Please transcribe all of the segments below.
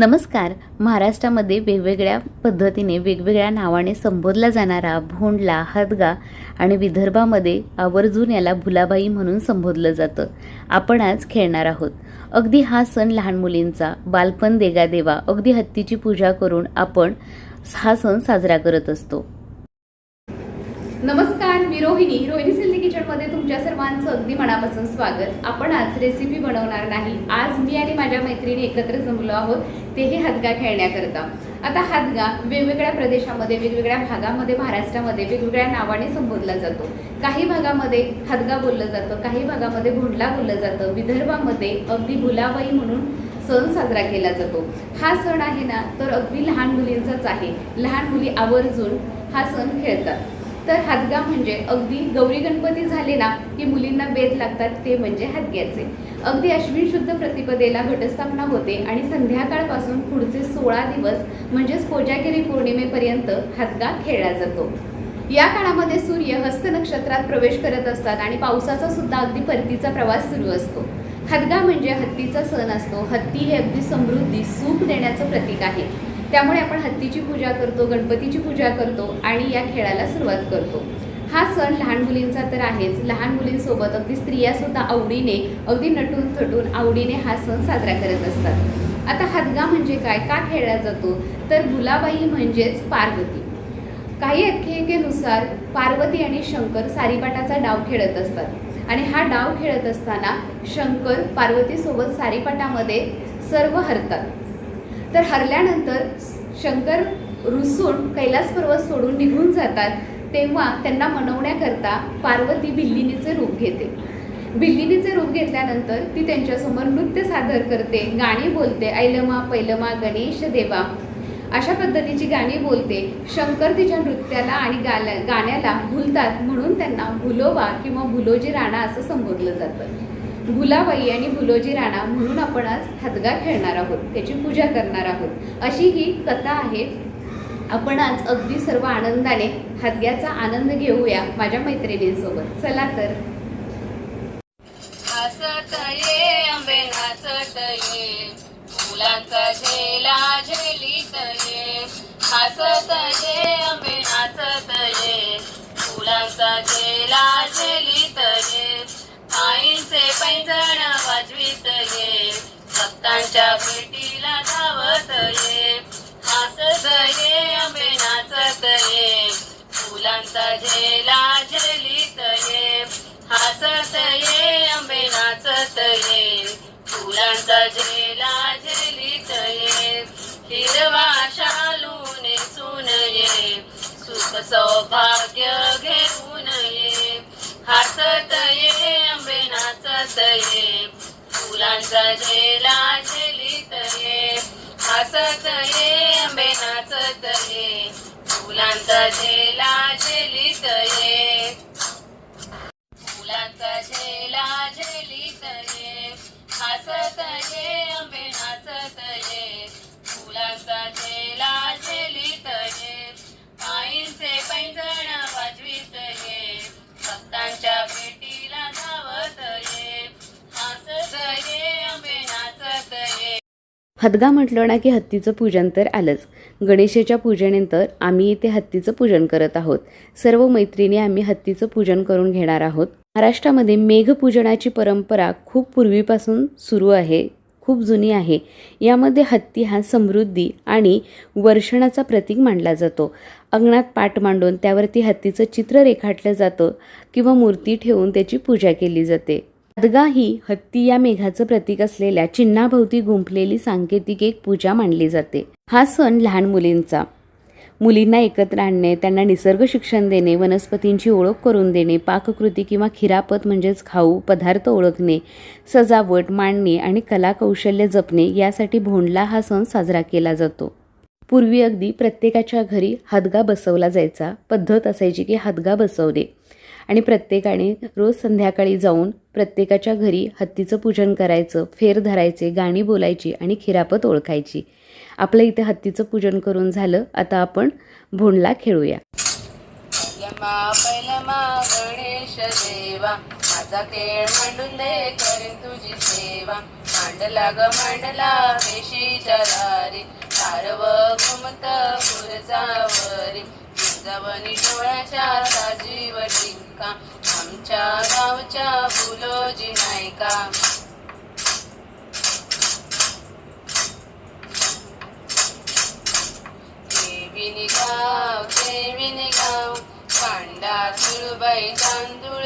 नमस्कार. महाराष्ट्रामध्ये वेगवेगळ्या पद्धतीने वेगवेगळ्या नावाने संबोधला जाणारा भोंडला हदगा आणि विदर्भामध्ये आवर्जून याला भुलाबाई म्हणून संबोधलं जातं. आपण आज खेळणार आहोत. अगदी हा सण लहान मुलींचा बालपण देगा देवा अगदी हत्तीची पूजा करून आपण हा सण साजरा करत असतो. नमस्कार मी रोहिणी. रोहिणी सिल्ली किचनमध्ये तुमच्या सर्वांचं अगदी मनापासून स्वागत. आपण आज रेसिपी बनवणार नाही. आज मी आणि माझ्या मैत्रिणी एकत्र जमलो आहोत. तेही हादगा खेळण्याकरता. आता हादगा वेगवेगळ्या प्रदेशामध्ये वेगवेगळ्या भागामध्ये महाराष्ट्रामध्ये वेगवेगळ्या नावाने संबोधला जातो. काही भागामध्ये हादगा बोललं जातं काही भागामध्ये भोंडला बोललं जातं. विदर्भामध्ये अगदी भुलाबाई म्हणून सण साजरा केला जातो. हा सण आहे ना तर अगदी लहान मुलींचाच आहे. लहान मुली आवर्जून हा सण खेळतात. तर हादगा म्हणजे अगदी गौरी गणपती झाले ना की मुलींना बेत लागतात ते म्हणजे हादग्याचे. अगदी अश्विन शुद्ध प्रतिपदेला घटस्थापना होते आणि संध्याकाळपासून पुढचे सोळा दिवस म्हणजेच कोजागिरी पौर्णिमेपर्यंत हादगा खेळला जातो. या काळामध्ये सूर्य हस्त नक्षत्रात प्रवेश करत असतात आणि पावसाचा सुद्धा अगदी परतीचा प्रवास सुरू असतो. हदगा म्हणजे हत्तीचा सण असतो. हत्ती हे अगदी समृद्धी सुख देण्याचं प्रतीक आहे. त्यामुळे आपण हत्तीची पूजा करतो गणपतीची पूजा करतो आणि या खेळाला सुरुवात करतो. हा सण लहान मुलींचा तर आहेच. लहान मुलींसोबत अगदी स्त्रियासुद्धा आवडीने अगदी नटून थटून आवडीने हा सण साजरा करत असतात. आता हदगा म्हणजे काय? का खेळला जातो? तर भुलाबाई म्हणजेच पार्वती. काही आख्यायिकेनुसार पार्वती आणि शंकर सारीपाटाचा डाव खेळत असतात. आणि हा डाव खेळत असताना शंकर पार्वतीसोबत सारीपाटामध्ये सर्व हरतात. तर हरल्यानंतर शंकर रुसून कैलास पर्वत सोडून निघून जातात. तेव्हा त्यांना मनवण्याकरता पार्वती भिल्लिनीचे रूप घेते. भिल्लिनीचे रूप घेतल्यानंतर ती त्यांच्यासमोर नृत्य सादर करते. गाणी बोलते ऐलमा पैलमा गणेश देवा. अशा पद्धतीची गाणी बोलते. शंकर तिच्या नृत्याला आणि गाल्या गाण्याला भुलतात म्हणून त्यांना भुलोबा किंवा भुलोजी राणा असं संबोधलं जातं. भुलाबाई आणि भुलोजी राणा म्हणून आपण आज हदगा खेळणार आहोत त्याची पूजा करणार आहोत. अशी ही कथा आहे. आपण आज अगदी सर्व आनंदाने हदग्याचा आनंद घेऊया माझ्या मैत्रिणींसोबत. चला तर. ये फुलांचा झेला झेली तये हसत ये अंबे नाचत ये फुलांचा झेला झेली तये आईचे पैंजण वाजवीत ये भक्तांच्या भेटीला धावत ये. हसत ये आंबे नाचत ये फुलांचा झेला झेलीत ये. हसत ये आंबे नाचत ये फुलांचा झेला झेलीत ये. हिरवा शालू नेसून ये सुख सौभाग्य घेऊन ये. हसत ये आंबे नाचत फुलांचा झेला झेलीत ये हसत ये आंबे नाचत ये फुलांचा झेला झेलीत ये फुलांचा झेला झेलीत हदगा म्हटलं ना की हत्तीचं पूजन तर आलंच. गणेशाच्या पूजेनंतर आम्ही इथे हत्तीचं पूजन करत आहोत. सर्व मैत्रिणी आम्ही हत्तीचं पूजन करून घेणार आहोत. महाराष्ट्रामध्ये मेघपूजनाची परंपरा खूप पूर्वीपासून सुरू आहे खूप जुनी आहे. यामध्ये हत्ती हा समृद्धी आणि वर्षणाचा प्रतीक मानला जातो. अंगणात पाट मांडून त्यावरती हत्तीचं चित्र रेखाटलं जातं किंवा मूर्ती ठेवून त्याची पूजा केली जाते. हदगा ही हत्ती या मेघाचं प्रतीक असलेल्या चिन्हाभोवती गुंफलेली सांकेतिक एक पूजा मानली जाते. हा सण लहान मुलींचा. मुलींना एकत्र आणणे त्यांना निसर्ग शिक्षण देणे वनस्पतींची ओळख करून देणे पाककृती किंवा खिरापत म्हणजेच खाऊ पदार्थ ओळखणे सजावट मांडणे आणि कलाकौशल्य जपणे यासाठी भोंडला हा सण साजरा केला जातो. पूर्वी अगदी प्रत्येकाच्या घरी हदगा बसवला जायचा. पद्धत असायची की हदगा बसवणे. आणि प्रत्येकाने रोज संध्याकाळी जाऊन प्रत्येकाच्या घरी हत्तीचं पूजन करायचं फेर धरायचे गाणी बोलायची आणि खिरापत ओळखायची. आपलं इथे हत्तीचं पूजन करून झालं आता आपण भोंडला खेळूया. गणेश देवा माझा खेळ मांडून दे तुझी सेवा. मांडला ग मांडला पेशीच्या दारी सारव घुमत गुरजावरी जवनी डोळ्याच्या साजीव टिंका आमच्या गावच्या फुलोजी नायका. देविनी गाव देविनी गाव. कांडा तुळबाई तांदूळ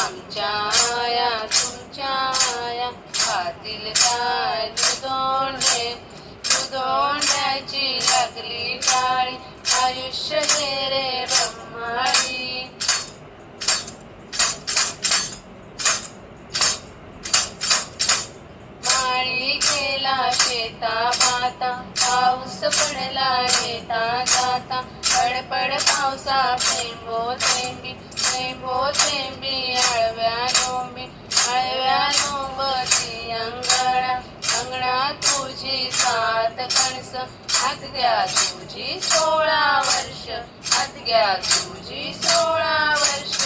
आमच्या आया तुमच्या आया. खातील काय तू दोंडे तू दोंड्याची लागली आयुष्य दे ब्रह्माणी ब्रह्माळी माळी गेला शेता पाता पाऊस पडला येता जाता. पडपड पावसा थेंबो थेंबी थेंबो थेंबी आळव्या लोंबी आळव्या लोंबती अंगणा अंगणा तुझी सात कणस हात घ्या तुझी सोळा वर्ष. हात घ्या तुझी सोळा वर्ष.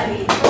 Maria.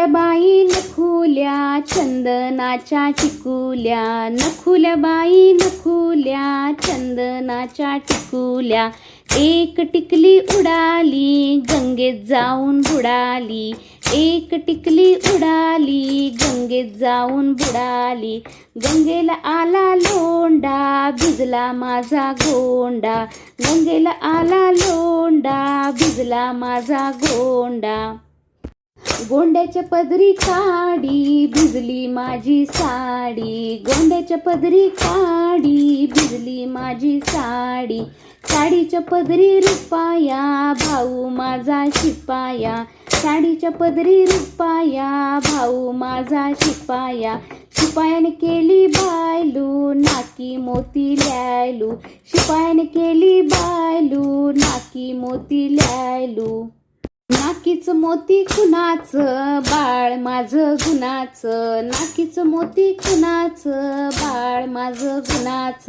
नखुल्या बाई नखुल्या चंदनाच्या टिकुल्या नखुल्या बाई नखुल्या चंदनाच्या टिकुल्या एक टिकली उडाली गंगेत जाऊन बुडाली. एक टिकली उडाली गंगेत जाऊन बुडाली. गंगेला आला लोंडा भिजला माझा गोंडा. गंगेला आला लोंडा भिजला माझा गोंडा. गोंड्याच्या पदरी काडी भिजली माझी साडी. गोंड्याच्या पदरी काडी भिजली माझी साडी. साडीच्या पदरी रुपाया भाऊ माझा शिपाया. साडीच्या पदरी रुपाया भाऊ माझा शिपाया. शिपायन केली बायलू नाकी मोती ल्यायलू. शिपायन केली बायलू नाकी मोती ल्यायलू. नाकीच मोती कुणाच बाळ माझं गुणाच. नाकीच मोती कुणाच बाळ माझं गुणाच.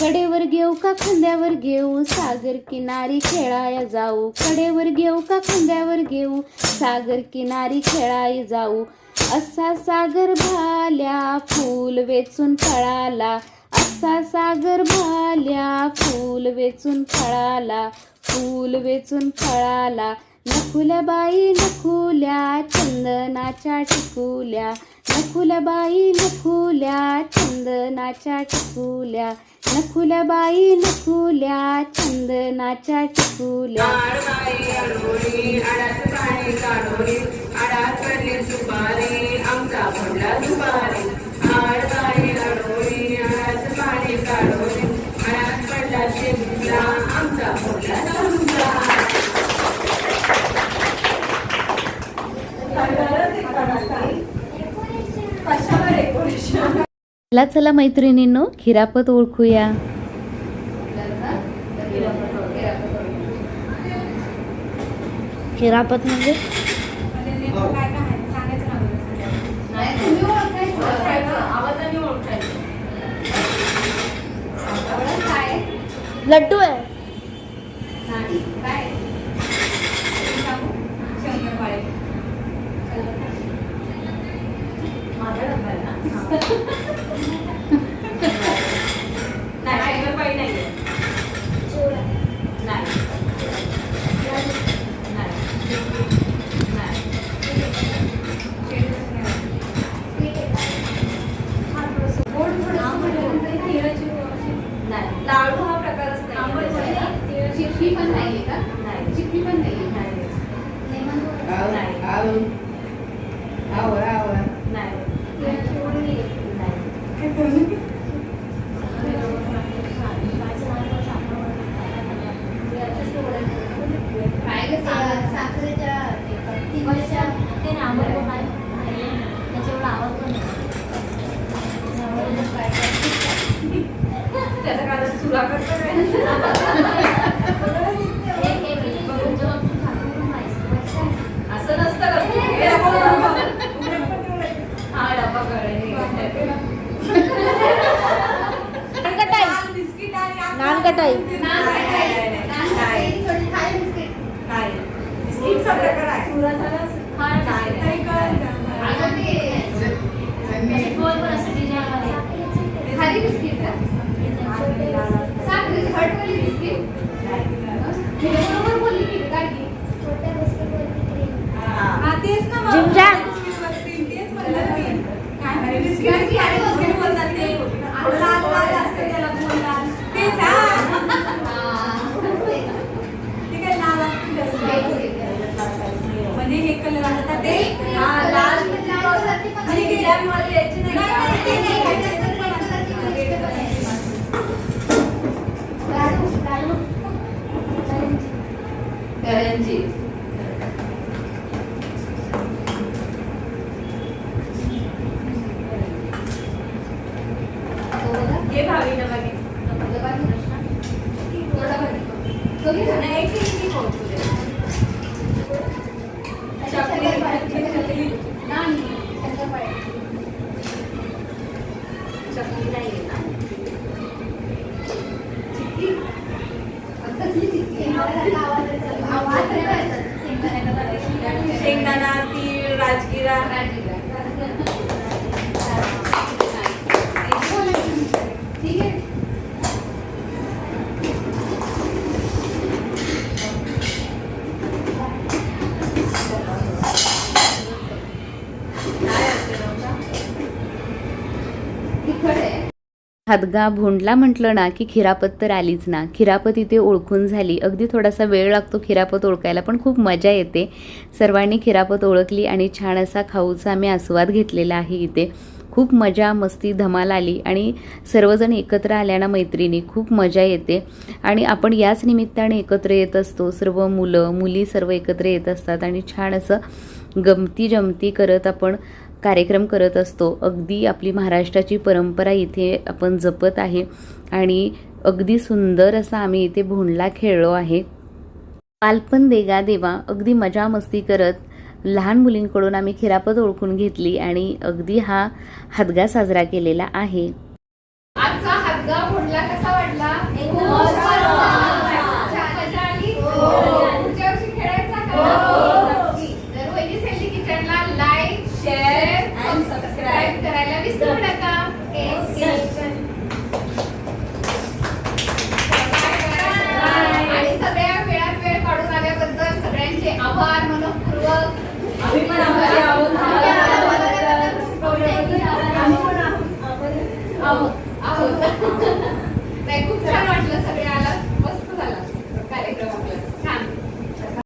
कडेवर घेऊ का खांद्यावर घेऊ? सागर किनारी खेळाय जाऊ. कडेवर घेऊ का खांद्यावर घेऊ? सागर किनारी खेळाय जाऊ. असा सागर भाल्या फूल वेचून फळाला. असा सागर भाल्या फूल वेचून फळाला. फूल वेचून फळाला. नखुलबाई नखुल्या चंदनाच्या टिकुल्या. नखुलबाई नखुल्या चंदनाच्या टिकुल्या. नखुलबाई नखुल्या चंदनाच्या टिकुल्या. आमचा चला चला मैत्रिणींनो खिरापत ओळखूया. खिरापत म्हणजे? लड्डू आहे. चिपळी पण नाही का? चिपळी पण नाहीये. नाही. हातगा भोंडला म्हटलं ना की खिरापत तर आलीच ना. खिरापत इथे ओळखून झाली. अगदी थोडासा वेळ लागतो खिरापत ओळखायला पण खूप मजा येते. सर्वांनी खिरापत ओळखली आणि छान असा खाऊचा आम्ही आस्वाद घेतलेला आहे इथे. खूप मजा मस्ती धमाल आली आणि सर्वजण एकत्र आल्यानं मैत्रिणी खूप मजा येते. आणि आपण याच निमित्ताने एकत्र येत असतो. सर्व मुलं मुली सर्व एकत्र येत असतात आणि छान असं गमती जमती करत आपण कार्यक्रम करत असतो. अगदी आपली महाराष्ट्राची परंपरा इथे आपण जपत आहे आणि अगदी सुंदर असा आम्ही इथे भोंडला खेळलो आहे. बालपण देगा देवा अगदी मजा मस्ती करत लहान मुलींकडून आम्ही खिरापत ओळखून घेतली आणि अगदी हा हादगा साजरा केलेला आहे. आजचा हातगा फोडला कसा वाटला?